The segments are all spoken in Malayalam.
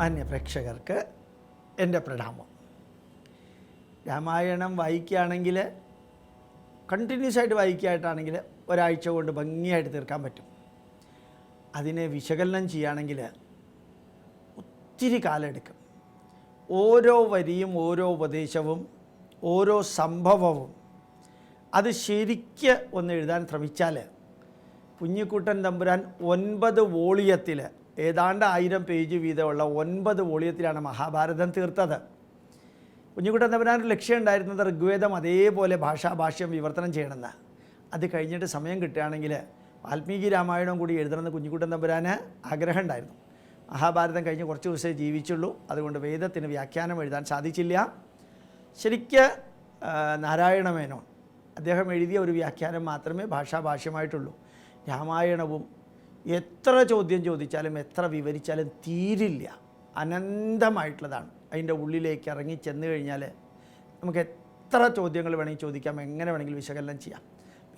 മാന്യ പ്രേക്ഷകർക്ക് എന്റെ പ്രണാമം. രാമായണം വായിക്കുകയാണെങ്കിൽ കണ്ടിന്യൂസ് ആയിട്ട് വായിക്കുകയായിട്ടാണെങ്കിൽ ഒരാഴ്ച കൊണ്ട് ഭംഗിയായിട്ട് തീർക്കാൻ പറ്റും. അതിനെ വിശകലനം ചെയ്യുകയാണെങ്കിൽ ഒത്തിരി കാലമെടുക്കും ഓരോ വരിയും ഓരോ ഉപദേശവും ഓരോ സംഭവവും അത് ശരിക്ക് ഒന്ന് എഴുതാൻ ശ്രമിച്ചാൽ കുഞ്ഞിക്കുട്ടൻ തമ്പുരാൻ ഒൻപത് വോളിയത്തിൽ ഏതാണ്ട് ആയിരം പേജ് വീതമുള്ള ഒൻപത് വോളിയത്തിലാണ് മഹാഭാരതം തീർത്തത്. കുഞ്ഞുകുട്ടൻ തമ്പുരാൻ ലക്ഷ്യം ഉണ്ടായിരുന്നത് ഋഗ്വേദം അതേപോലെ ഭാഷാഭാഷ്യം വിവർത്തനം ചെയ്യണമെന്ന്. അത് കഴിഞ്ഞിട്ട് സമയം കിട്ടുകയാണെങ്കിൽ വാൽമീകി രാമായണം കൂടി എഴുതണമെന്ന് കുഞ്ഞുകുട്ടൻ തമ്പുരാന് ആഗ്രഹം ഉണ്ടായിരുന്നു. മഹാഭാരതം കഴിഞ്ഞ് കുറച്ച് ദിവസമേ ജീവിച്ചുള്ളൂ. അതുകൊണ്ട് വേദത്തിന് വ്യാഖ്യാനം എഴുതാൻ സാധിച്ചില്ല. ശരിക്ക് നാരായണമേനോൻ അദ്ദേഹം എഴുതിയ ഒരു വ്യാഖ്യാനം മാത്രമേ ഭാഷാഭാഷ്യമായിട്ടുള്ളൂ. രാമായണവും എത്ര ചോദ്യം ചോദിച്ചാലും എത്ര വിവരിച്ചാലും തീരില്ല. അനന്തമായിട്ടുള്ളതാണ്. അതിന്റെ ഉള്ളിലേക്ക് ഇറങ്ങി ചെന്ന് കഴിഞ്ഞാൽ നമുക്ക് എത്ര ചോദ്യങ്ങൾ വേണമെങ്കിൽ ചോദിക്കാം എങ്ങനെ വേണമെങ്കിലും വിശകലനം ചെയ്യാം.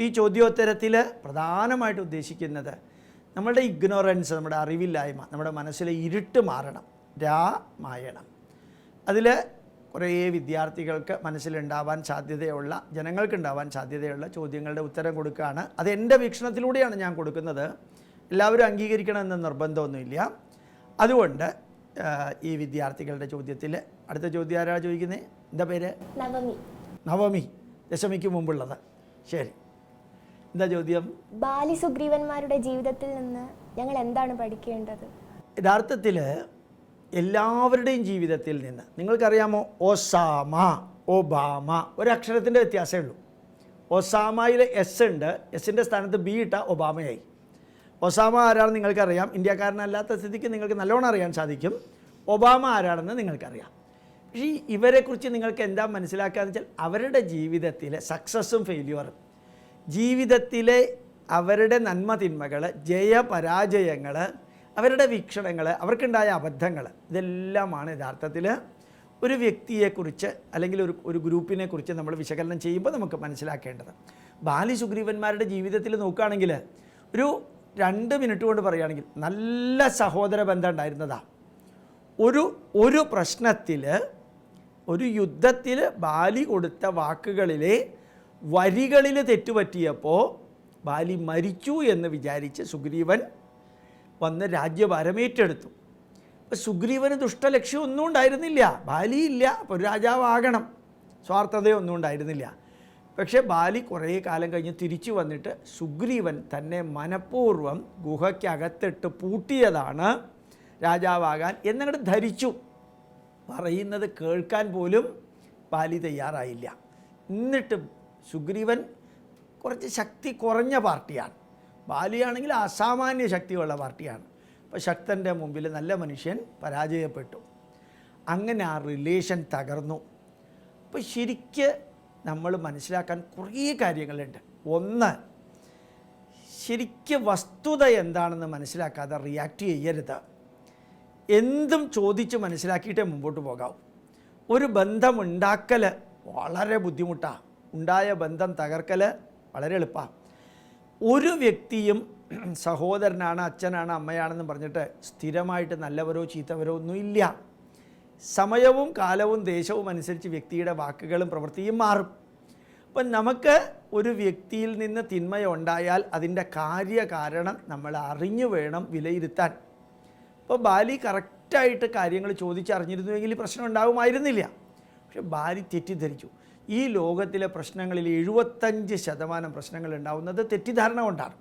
ഈ ചോദ്യോത്തരത്തിൽ പ്രധാനമായിട്ട് ഉദ്ദേശിക്കുന്നത് നമ്മളുടെ ഇഗ്നോറൻസ് നമ്മുടെ അറിവില്ലായ്മ നമ്മുടെ മനസ്സിലെ ഇരുട്ട് മാറണം രാമായണം അതിൽ കുറേ വിദ്യാർത്ഥികൾക്ക് മനസ്സിലുണ്ടാവാൻ സാധ്യതയുള്ള ജനങ്ങൾക്കുണ്ടാവാൻ സാധ്യതയുള്ള ചോദ്യങ്ങളുടെ ഉത്തരം കൊടുക്കുകയാണ്. അത് എന്റെ വീക്ഷണത്തിലൂടെയാണ് ഞാൻ കൊടുക്കുന്നത്. എല്ലാവരും അംഗീകരിക്കണം എന്ന നിർബന്ധമൊന്നുമില്ല. അതുകൊണ്ട് ഈ വിദ്യാർത്ഥികളുടെ ചോദ്യത്തിൽ അടുത്ത ചോദ്യം ആരാ ചോദിക്കുന്നത് എന്താ പേര്? നവമി. നവമി. ദശമിക്ക് മുമ്പുള്ളത്. ശരി. എന്താ ചോദ്യം? ബാലി സുഗ്രീവന്മാരുടെ ജീവിതത്തിൽ നിന്ന് ഞങ്ങൾ എന്താണ് പഠിക്കേണ്ടത്? യഥാർത്ഥത്തിൽ എല്ലാവരുടെയും ജീവിതത്തിൽ നിന്ന് നിങ്ങൾക്കറിയാമോ? ഒസാമ ഒബാമ ഒരക്ഷരത്തിന്റെ വ്യത്യാസമേ ഉള്ളൂ. ഒസാമയിൽ എസ് ഉണ്ട്. എസിന്റെ സ്ഥാനത്ത് ബി ഇട്ട ഒബാമയായി. ഒസാമ ആരാണെന്ന് നിങ്ങൾക്കറിയാം. ഇന്ത്യക്കാരനല്ലാത്ത സ്ഥിതിക്ക് നിങ്ങൾക്ക് നല്ലോണം അറിയാൻ സാധിക്കും. ഒബാമ ആരാണെന്ന് നിങ്ങൾക്കറിയാം. പക്ഷേ ഈ ഇവരെക്കുറിച്ച് നിങ്ങൾക്ക് എന്താ മനസ്സിലാക്കുക വെച്ചാൽ അവരുടെ ജീവിതത്തിലെ സക്സസ്സും ഫെയില്യുവറും ജീവിതത്തിലെ അവരുടെ നന്മ തിന്മകൾ ജയപരാജയങ്ങൾ അവരുടെ വീക്ഷണങ്ങൾ അവർക്കുണ്ടായ അബദ്ധങ്ങൾ ഇതെല്ലാമാണ് യഥാർത്ഥത്തിൽ ഒരു വ്യക്തിയെക്കുറിച്ച് അല്ലെങ്കിൽ ഒരു ഒരു ഗ്രൂപ്പിനെ കുറിച്ച് നമ്മൾ വിശകലനം ചെയ്യുമ്പോൾ നമുക്ക് മനസ്സിലാക്കേണ്ടത്. ബാലി സുഗ്രീവന്മാരുടെ ജീവിതത്തിൽ നോക്കുകയാണെങ്കിൽ ഒരു രണ്ട് മിനിറ്റ് കൊണ്ട് പറയുകയാണെങ്കിൽ നല്ല സഹോദര ബന്ധം ഉണ്ടായിരുന്നതാണ് ഒരു ഒരു പ്രശ്നത്തിൽ ഒരു യുദ്ധത്തിൽ ബാലി കൊടുത്ത വാക്കുകളിലെ വരികളിൽ തെറ്റുപറ്റിയപ്പോൾ ബാലി മരിച്ചു എന്ന് വിചാരിച്ച് സുഗ്രീവൻ വന്ന് രാജ്യഭാരം ഏറ്റെടുത്തു. അപ്പോൾ സുഗ്രീവന് ദുഷ്ടലക്ഷ്യം ഒന്നും ഉണ്ടായിരുന്നില്ല. ബാലിയില്ല അപ്പോൾ ഒരു രാജാവാകണം. സ്വാർത്ഥതയൊന്നും ഉണ്ടായിരുന്നില്ല. പക്ഷേ ബാലി കുറേ കാലം കഴിഞ്ഞ് തിരിച്ചു വന്നിട്ട് സുഗ്രീവൻ തന്നെ മനഃപൂർവം ഗുഹയ്ക്കകത്തിട്ട് പൂട്ടിയതാണ് രാജാവാകാൻ എന്നങ്ങോട്ട് ധരിച്ചു. പറയുന്നത് കേൾക്കാൻ പോലും ബാലി തയ്യാറായില്ല. എന്നിട്ട് സുഗ്രീവൻ കുറച്ച് ശക്തി കുറഞ്ഞ പാർട്ടിയാണ്. ബാലിയാണെങ്കിൽ അസാമാന്യ ശക്തിയുള്ള പാർട്ടിയാണ്. അപ്പോൾ ശക്തന്റെ മുമ്പിൽ നല്ല മനുഷ്യൻ പരാജയപ്പെട്ടു. അങ്ങനെ ആ റിലേഷൻ തകർന്നു. അപ്പോൾ ശരിക്ക് നമ്മൾ മനസ്സിലാക്കാൻ കുറേ കാര്യങ്ങളുണ്ട്. ഒന്ന് ശരിക്ക് വസ്തുത എന്താണെന്ന് മനസ്സിലാക്കാതെ റിയാക്റ്റ് ചെയ്യരുത്. എന്തും ചോദിച്ച് മനസ്സിലാക്കിയിട്ടേ മുമ്പോട്ട് പോകാവൂ. ഒരു ബന്ധം ഉണ്ടാക്കൽ വളരെ ബുദ്ധിമുട്ടാണ് ഉണ്ടായ ബന്ധം തകർക്കൽ വളരെ എളുപ്പമാണ് ഒരു വ്യക്തിയും സഹോദരനാണ് അച്ഛനാണ് അമ്മയാണെന്ന് പറഞ്ഞിട്ട് സ്ഥിരമായിട്ട് നല്ലവരോ ചീത്തവരോ ഒന്നുമില്ല. സമയവും കാലവും ദേശവും അനുസരിച്ച് വ്യക്തിയുടെ വാക്കുകളും പ്രവൃത്തിയും മാറും. അപ്പം നമുക്ക് ഒരു വ്യക്തിയിൽ നിന്ന് തിന്മയുണ്ടായാൽ അതിന്റെ കാര്യകാരണം നമ്മൾ അറിഞ്ഞു വേണം വിലയിരുത്താൻ. ഇപ്പോൾ ബാലി കറക്റ്റായിട്ട് കാര്യങ്ങൾ ചോദിച്ചറിഞ്ഞിരുന്നുവെങ്കിൽ പ്രശ്നം ഉണ്ടാകുമായിരുന്നില്ല പക്ഷെ ബാലി തെറ്റിദ്ധരിച്ചു. ഈ ലോകത്തിലെ പ്രശ്നങ്ങളിൽ എഴുപത്തഞ്ച് ശതമാനം പ്രശ്നങ്ങൾ ഉണ്ടാവുന്നത് തെറ്റിദ്ധാരണ കൊണ്ടാണ്.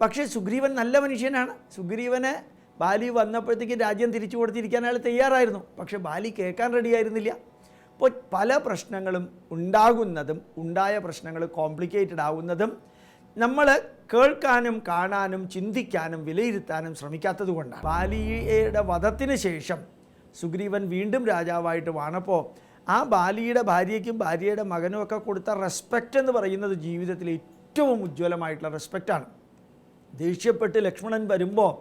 പക്ഷേ സുഗ്രീവൻ നല്ല മനുഷ്യനാണ്. സുഗ്രീവന് ബാലി വന്നപ്പോഴത്തേക്ക് രാജ്യം തിരിച്ചു കൊടുത്തിരിക്കാൻ അയാൾ തയ്യാറായിരുന്നു. പക്ഷേ ബാലി കേൾക്കാൻ റെഡിയായിരുന്നില്ല. അപ്പോൾ പല പ്രശ്നങ്ങളും ഉണ്ടാകുന്നതും ഉണ്ടായ പ്രശ്നങ്ങൾ കോംപ്ലിക്കേറ്റഡ് ആവുന്നതും നമ്മൾ കേൾക്കാനും കാണാനും ചിന്തിക്കാനും വിലയിരുത്താനും ശ്രമിക്കാത്തത് കൊണ്ടാണ്. ബാലിയുടെ വധത്തിന് ശേഷം സുഗ്രീവൻ വീണ്ടും രാജാവായിട്ട് വാണപ്പോൾ ആ ബാലിയുടെ ഭാര്യയ്ക്കും ഭാര്യയുടെ മകനും ഒക്കെ കൊടുത്ത റെസ്പെക്റ്റ് എന്ന് പറയുന്നത് ജീവിതത്തിലെ ഏറ്റവും ഉജ്ജ്വലമായിട്ടുള്ള റെസ്പെക്റ്റാണ് ദേഷ്യപ്പെട്ട് ലക്ഷ്മണൻ വരുമ്പോൾ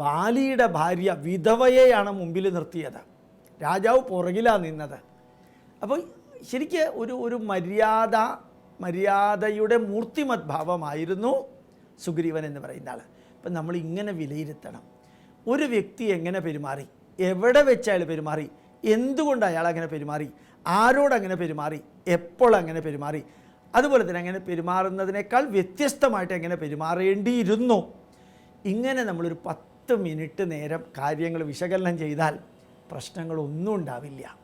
ബാലിയുടെ ഭാര്യ വിധവയെയാണ് മുമ്പിൽ നിർത്തിയത്. രാജാവ് പുറകിലാണ് നിന്നത്. അപ്പോൾ ശരിക്ക് ഒരു ഒരു മര്യാദ മര്യാദയുടെ മൂർത്തിമത് ഭാവമായിരുന്നു സുഗ്രീവൻ എന്ന് പറയുന്ന ആൾ അപ്പം നമ്മൾ ഇങ്ങനെ വിലയിരുത്തണം. ഒരു വ്യക്തി എങ്ങനെ പെരുമാറി? എവിടെ വെച്ച് അയാൾ പെരുമാറി? എന്തുകൊണ്ട് അയാൾ അങ്ങനെ പെരുമാറി? ആരോടങ്ങനെ പെരുമാറി? എപ്പോൾ അങ്ങനെ പെരുമാറി? അതുപോലെ തന്നെ അങ്ങനെ പെരുമാറുന്നതിനേക്കാൾ വ്യത്യസ്തമായിട്ട് എങ്ങനെ പെരുമാറേണ്ടിയിരുന്നു? ഇങ്ങനെ നമ്മളൊരു പത്ത് മിനിറ്റ് നേരം കാര്യങ്ങൾ വിശകലനം ചെയ്താൽ പ്രശ്നങ്ങളൊന്നും ഉണ്ടാവില്ല.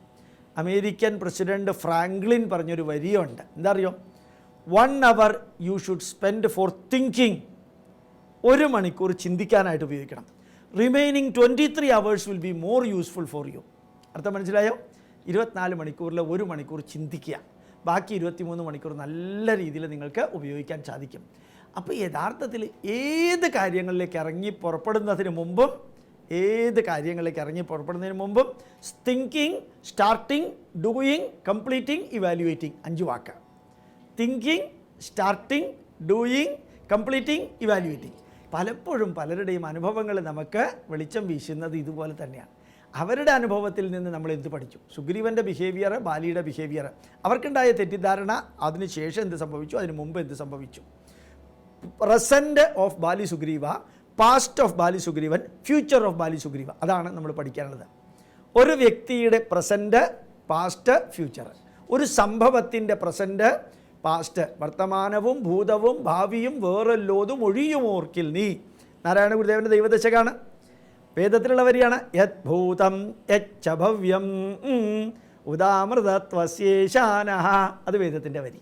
അമേരിക്കൻ പ്രസിഡന്റ് ഫ്രാങ്ക്ലിൻ പറഞ്ഞൊരു വരിയുണ്ട്. എന്താ അറിയോ one hour you should spend for thinking ഒരു മണിക്കൂർ ചിന്തിക്കാനായിട്ട് ഉപയോഗിക്കണം. Remaining twenty three hours will be more useful for you അർത്ഥം മനസ്സിലായോ? ഇരുപത്തിനാല് മണിക്കൂറിൽ ഒരു മണിക്കൂർ ചിന്തിക്കുക. ബാക്കി ഇരുപത്തിമൂന്ന് മണിക്കൂർ നല്ല രീതിയിൽ നിങ്ങൾക്ക് ഉപയോഗിക്കാൻ സാധിക്കും. അപ്പോൾ യഥാർത്ഥത്തിൽ ഏത് കാര്യങ്ങളിലേക്ക് ഇറങ്ങി പുറപ്പെടുന്നതിന് മുമ്പും ഏത് കാര്യങ്ങളിലേക്ക് ഇറങ്ങി പുറപ്പെടുന്നതിന് മുമ്പും thinking starting doing completing evaluating അഞ്ച് വാക്ക്. Thinking starting doing completing evaluating പലപ്പോഴും പലരുടെയും അനുഭവങ്ങൾ നമുക്ക് വെളിച്ചം വീശുന്നത് ഇതുപോലെ തന്നെയാണ്. അവരുടെ അനുഭവത്തിൽ നിന്ന് നമ്മൾ എന്ത് പഠിച്ചു? സുഗ്രീവന്റെ ബിഹേവിയർ ബാലിയുടെ ബിഹേവിയർ അവർക്കുണ്ടായ തെറ്റിദ്ധാരണ അതിനുശേഷം എന്ത് സംഭവിച്ചു? അതിന് മുമ്പ് എന്ത് സംഭവിച്ചു? Present of Bali Sugriva past of Bali Sugrivan future of Bali Sugriva അതാണ് നമ്മൾ പഠിക്കാനുള്ളത്. ഒരു വ്യക്തിയുടെ പ്രസന്റ് പാസ്റ്റ് ഫ്യൂച്ചർ ഒരു സംഭവത്തിന്റെ പ്രസന്റ് പാസ്റ്റ് വർത്തമാനവും ഭൂതവും ഭാവിയും വേറെല്ലോതും ഒഴിയുമോർക്കിൽ നീ. നാരായണ ഗുരുദേവന്റെ ദൈവദശകാണ്. വേദത്തിലുള്ള വരിയാണ് യത് ഭൂതം യച്ച ഭവ്യം ഉദാമൃതത്വശേഷാന അത് വേദത്തിന്റെ വരി.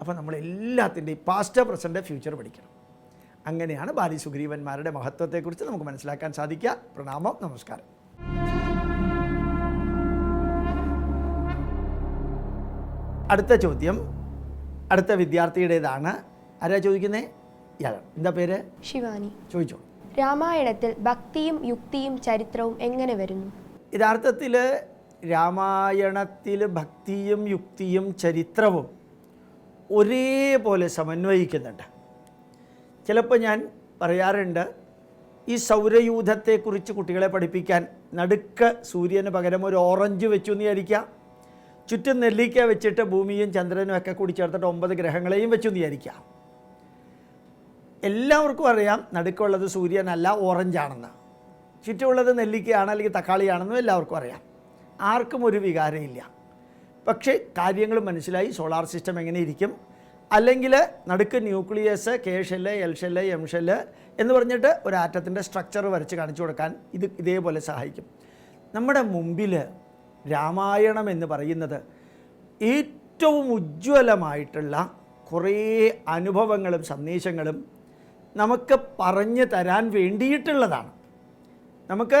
അപ്പോൾ നമ്മൾ എല്ലാത്തിന്റെയും പാസ്റ്റ് പ്രസന്റ് ഫ്യൂച്ചർ പഠിക്കണം. അങ്ങനെയാണ് ബാലി സുഗ്രീവന്മാരുടെ മഹത്വത്തെക്കുറിച്ച് നമുക്ക് മനസ്സിലാക്കാൻ സാധിക്കുക. പ്രണാമം നമസ്കാരം. അടുത്ത ചോദ്യം അടുത്ത വിദ്യാർത്ഥിയുടേതാണ്. ആരാ ചോദിക്കുന്നേ? ഇയാളാണ്. എന്താ പേര്? ശിവാനി. ചോദിച്ചോ. രാമായണത്തിൽ ഭക്തിയും യുക്തിയും ചരിത്രവും എങ്ങനെ വരുന്നു? യഥാർത്ഥത്തിൽ രാമായണത്തിൽ ഭക്തിയും യുക്തിയും ചരിത്രവും ഒരേപോലെ സമന്വയിക്കുന്നുണ്ട്. ചിലപ്പോൾ ഞാൻ പറയാറുണ്ട് ഈ സൗരയൂഥത്തെക്കുറിച്ച് കുട്ടികളെ പഠിപ്പിക്കാൻ നടുക്ക് സൂര്യന് പകരം ഒരു ഓറഞ്ച് വെച്ചു എന്ന് വിചാരിക്കുക. ചുറ്റും നെല്ലിക്ക വെച്ചിട്ട് ഭൂമിയും ചന്ദ്രനും ഒക്കെ കൂടി ചേർത്തിട്ട് ഒമ്പത് ഗ്രഹങ്ങളെയും വെച്ചു എന്ന് വിചാരിക്കുക. എല്ലാവർക്കും അറിയാം നടുക്കുള്ളത് സൂര്യനല്ല ഓറഞ്ചാണെന്ന്. ചുറ്റുമുള്ളത് നെല്ലിക്കയാണ് അല്ലെങ്കിൽ തക്കാളിയാണെന്നും എല്ലാവർക്കും അറിയാം. ആർക്കും ഒരു വികാരമില്ല. പക്ഷേ കാര്യങ്ങൾ മനസ്സിലായി സോളാർ സിസ്റ്റം എങ്ങനെ ഇരിക്കും? അല്ലെങ്കിൽ നടുക്ക് nucleus K shell L shell M shell എന്ന് പറഞ്ഞിട്ട് ഒരു ആറ്റത്തിന്റെ സ്ട്രക്ചർ വരച്ച് കാണിച്ചു കൊടുക്കാൻ ഇത് ഇതേപോലെ സഹായിക്കും. നമ്മുടെ മുമ്പിൽ രാമായണം എന്ന് പറയുന്നത് ഏറ്റവും ഉജ്ജ്വലമായിട്ടുള്ള കുറേ അനുഭവങ്ങളും സന്ദേശങ്ങളും നമുക്ക് പറഞ്ഞു തരാൻ വേണ്ടിയിട്ടുള്ളതാണ്. നമുക്ക്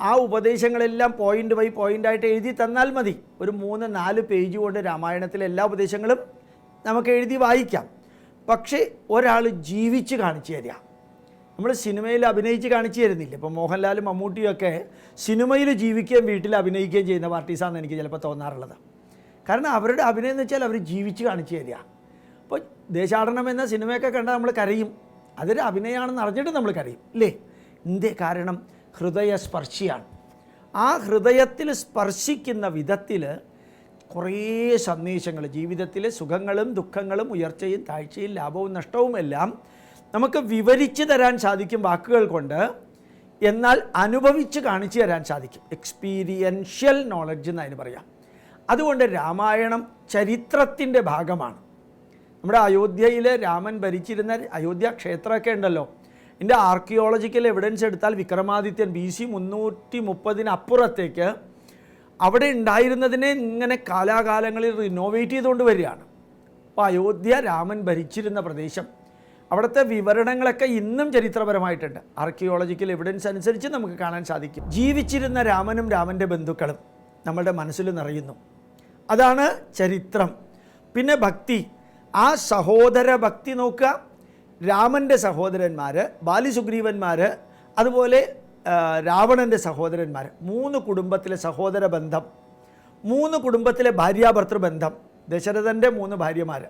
ആ ഉപദേശങ്ങളെല്ലാം പോയിന്റ് ബൈ പോയിന്റായിട്ട് എഴുതി തന്നാൽ മതി. ഒരു മൂന്ന് നാല് പേജ് കൊണ്ട് രാമായണത്തിലെ എല്ലാ ഉപദേശങ്ങളും നമുക്ക് എഴുതി വായിക്കാം. പക്ഷേ ഒരാൾ ജീവിച്ച് കാണിച്ചു തരിക. നമ്മൾ സിനിമയിൽ അഭിനയിച്ച് കാണിച്ചു തരുന്നില്ല. ഇപ്പോൾ മോഹൻലാലും മമ്മൂട്ടിയും ഒക്കെ സിനിമയിൽ ജീവിക്കുകയും വീട്ടിൽ അഭിനയിക്കുകയും ചെയ്യുന്ന പാർട്ടീസാണെന്ന് എനിക്ക് ചിലപ്പോൾ തോന്നാറുള്ളത്. കാരണം അവരുടെ അഭിനയം എന്ന് വെച്ചാൽ അവർ ജീവിച്ച് കാണിച്ചു തരിക. അപ്പോൾ ദേശാടനം എന്ന സിനിമയൊക്കെ കണ്ടാൽ നമ്മൾ കരയും. അതൊരു അഭിനയമാണെന്ന് അറിഞ്ഞിട്ട് നമ്മൾ കരയും ഇല്ലേ എന്തേ കാരണം? ഹൃദയസ്പർശിയാണ്. ആ ഹൃദയത്തിൽ സ്പർശിക്കുന്ന വിധത്തിൽ കുറേ സന്ദേശങ്ങൾ ജീവിതത്തിലെ സുഖങ്ങളും ദുഃഖങ്ങളും ഉയർച്ചയും താഴ്ചയും ലാഭവും നഷ്ടവും എല്ലാം നമുക്ക് വിവരിച്ചു തരാൻ സാധിക്കും വാക്കുകൾ കൊണ്ട്. എന്നാൽ അനുഭവിച്ച് കാണിച്ചു തരാൻ സാധിക്കും. എക്സ്പീരിയൻഷ്യൽ നോളജ് എന്ന് അതിന് പറയാം. അതുകൊണ്ട് രാമായണം ചരിത്രത്തിന്റെ ഭാഗമാണ്. നമ്മുടെ അയോധ്യയിൽ രാമൻ ഭരിച്ചിരുന്ന അയോധ്യ ക്ഷേത്രമൊക്കെ ഉണ്ടല്ലോ. ഇതിന്റെ ആർക്കിയോളജിക്കൽ എവിഡൻസ് എടുത്താൽ വിക്രമാദിത്യൻ ബി സി മുന്നൂറ്റി മുപ്പതിനപ്പുറത്തേക്ക് അവിടെ ഉണ്ടായിരുന്നതിനെ ഇങ്ങനെ കാലാകാലങ്ങളിൽ റിനോവേറ്റ് ചെയ്തുകൊണ്ട് വരികയാണ്. അപ്പോൾ അയോധ്യ രാമൻ ഭരിച്ചിരുന്ന പ്രദേശം. അവിടുത്തെ വിവരണങ്ങളൊക്കെ ഇന്നും ചരിത്രപരമായിട്ടുണ്ട്. ആർക്കിയോളജിക്കൽ എവിഡൻസ് അനുസരിച്ച് നമുക്ക് കാണാൻ സാധിക്കും. ജീവിച്ചിരുന്ന രാമനും രാമന്റെ ബന്ധുക്കളും നമ്മളുടെ മനസ്സിൽ നിറയുന്നു. അതാണ് ചരിത്രം. പിന്നെ ഭക്തി. ആ സഹോദര ഭക്തി നോക്കുക. രാമന്റെ സഹോദരന്മാർ ബാലിസുഗ്രീവന്മാർ അതുപോലെ രാവണന്റെ സഹോദരന്മാർ മൂന്ന് കുടുംബത്തിലെ സഹോദര ബന്ധം മൂന്ന് കുടുംബത്തിലെ ഭാര്യാഭർത്തൃ ബന്ധം ദശരഥന്റെ മൂന്ന് ഭാര്യമാർ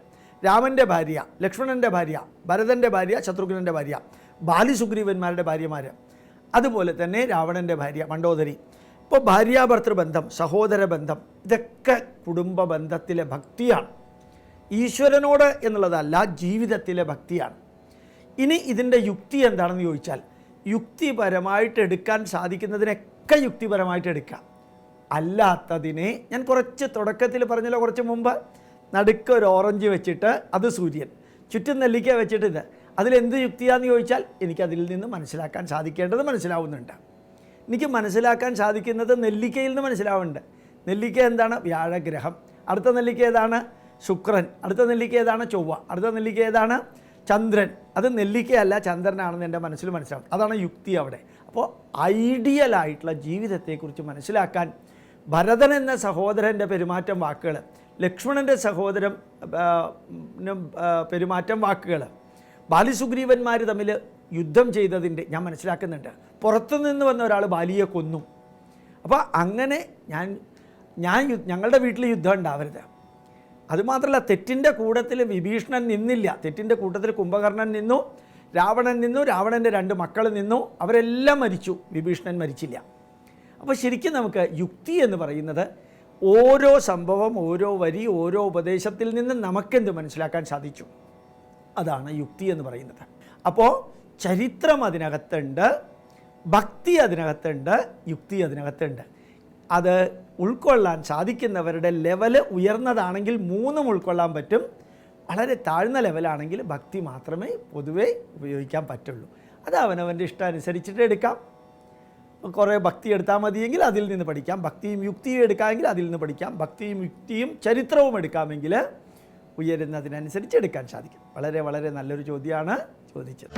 രാമന്റെ ഭാര്യ ലക്ഷ്മണന്റെ ഭാര്യ ഭരതന്റെ ഭാര്യ ശത്രുഘ്നന്റെ ഭാര്യ ബാലിസുഗ്രീവന്മാരുടെ ഭാര്യമാർ അതുപോലെ തന്നെ രാവണന്റെ ഭാര്യ മണ്ഡോദരി. ഇപ്പോൾ ഭാര്യാഭർത്തൃ ബന്ധം സഹോദര ബന്ധം ഇതൊക്കെ കുടുംബ ബന്ധത്തിലെ ഭക്തിയാണ്. ഈശ്വരനോട് എന്നുള്ളതല്ല ജീവിതത്തിലെ ഭക്തിയാണ്. ഇനി ഇതിന്റെ യുക്തി എന്താണെന്ന് ചോദിച്ചാൽ യുക്തിപരമായിട്ട് എടുക്കാൻ സാധിക്കുന്നതിനൊക്കെ യുക്തിപരമായിട്ട് എടുക്കാം. അല്ലാത്തതിനെ ഞാൻ കുറച്ച് തുടക്കത്തിൽ പറഞ്ഞല്ലോ കുറച്ച് മുമ്പ്. നടുക്ക് ഒരു ഓറഞ്ച് വെച്ചിട്ട് അത് സൂര്യൻ. ചുറ്റും നെല്ലിക്ക വെച്ചിട്ട് ഇത്. അതിലെന്ത് യുക്തിയാണെന്ന് ചോദിച്ചാൽ എനിക്കതിൽ നിന്ന് മനസ്സിലാക്കാൻ സാധിക്കേണ്ടത് മനസ്സിലാവുന്നുണ്ട്. എനിക്ക് മനസ്സിലാക്കാൻ സാധിക്കുന്നത് നെല്ലിക്കയിൽ നിന്ന് മനസ്സിലാവുന്നുണ്ട്. നെല്ലിക്ക എന്താണ്? വ്യാഴഗ്രഹം. അടുത്ത നെല്ലിക്ക ഏതാണ്? ശുക്രൻ. അടുത്ത നെല്ലിക്ക ഏതാണ്? ചൊവ്വ. അടുത്ത നെല്ലിക്ക ഏതാണ്? ചന്ദ്രൻ. അത് നെല്ലിക്കയല്ല ചന്ദ്രനാണെന്ന് എന്റെ മനസ്സിൽ മനസ്സിലാവും. അതാണ് യുക്തി അവിടെ. അപ്പോൾ ഐഡിയലായിട്ടുള്ള ജീവിതത്തെക്കുറിച്ച് മനസ്സിലാക്കാൻ ഭരതൻ എന്ന സഹോദരന്റെ പെരുമാറ്റം വാക്കുകൾ ലക്ഷ്മണന്റെ ആ, പെരുമാറ്റം വാക്കുകൾ ബാലിസുഗ്രീവന്മാർ തമ്മിൽ യുദ്ധം ചെയ്തതിന്റെ ഞാൻ മനസ്സിലാക്കുന്നുണ്ട്. പുറത്തുനിന്ന് വന്ന ഒരാൾ ബാലിയെ കൊന്നു. അപ്പോൾ അങ്ങനെ ഞാൻ ഞാൻ ഞങ്ങളുടെ വീട്ടിൽ യുദ്ധം ഉണ്ടാവരുത്. അതുമാത്രമല്ല തെറ്റിന്റെ കൂട്ടത്തിൽ വിഭീഷണൻ നിന്നില്ല. തെറ്റിന്റെ കൂട്ടത്തിൽ കുംഭകർണൻ നിന്നു രാവണൻ നിന്നു രാവണന്റെ രണ്ട് മക്കൾ നിന്നു അവരെല്ലാം മരിച്ചു. വിഭീഷണൻ മരിച്ചില്ല. അപ്പോൾ ശരിക്കും നമുക്ക് യുക്തി എന്ന് പറയുന്നത് ഓരോ സംഭവം ഓരോ വരി ഓരോ ഉപദേശത്തിൽ നിന്ന് നമുക്കെന്ത് മനസ്സിലാക്കാൻ സാധിച്ചു? അതാണ് യുക്തി എന്ന് പറയുന്നത്. അപ്പോൾ ചരിത്രം അതിനകത്തുണ്ട് ഭക്തി അതിനകത്തുണ്ട് യുക്തി അതിനകത്തുണ്ട്. അത് ഉൾക്കൊള്ളാൻ സാധിക്കുന്നവരുടെ ലെവൽ ഉയർന്നതാണെങ്കിൽ മൂന്നും ഉൾക്കൊള്ളാൻ പറ്റും. വളരെ താഴ്ന്ന ലെവലാണെങ്കിൽ ഭക്തി മാത്രമേ പൊതുവേ ഉപയോഗിക്കാൻ പറ്റുള്ളൂ. അത് അവനവന്റെ ഇഷ്ടം അനുസരിച്ചിട്ട് എടുക്കാം. കുറേ ഭക്തി എടുത്താൽ മതിയെങ്കിൽ അതിൽ നിന്ന് പഠിക്കാം. ഭക്തിയും യുക്തിയും എടുക്കാമെങ്കിൽ അതിൽ നിന്ന് പഠിക്കാം. ഭക്തിയും യുക്തിയും ചരിത്രവും എടുക്കാമെങ്കിൽ ഉയരുന്നതിനനുസരിച്ച് എടുക്കാൻ സാധിക്കും. വളരെ വളരെ നല്ലൊരു ചോദ്യമാണ് ചോദിച്ചത്.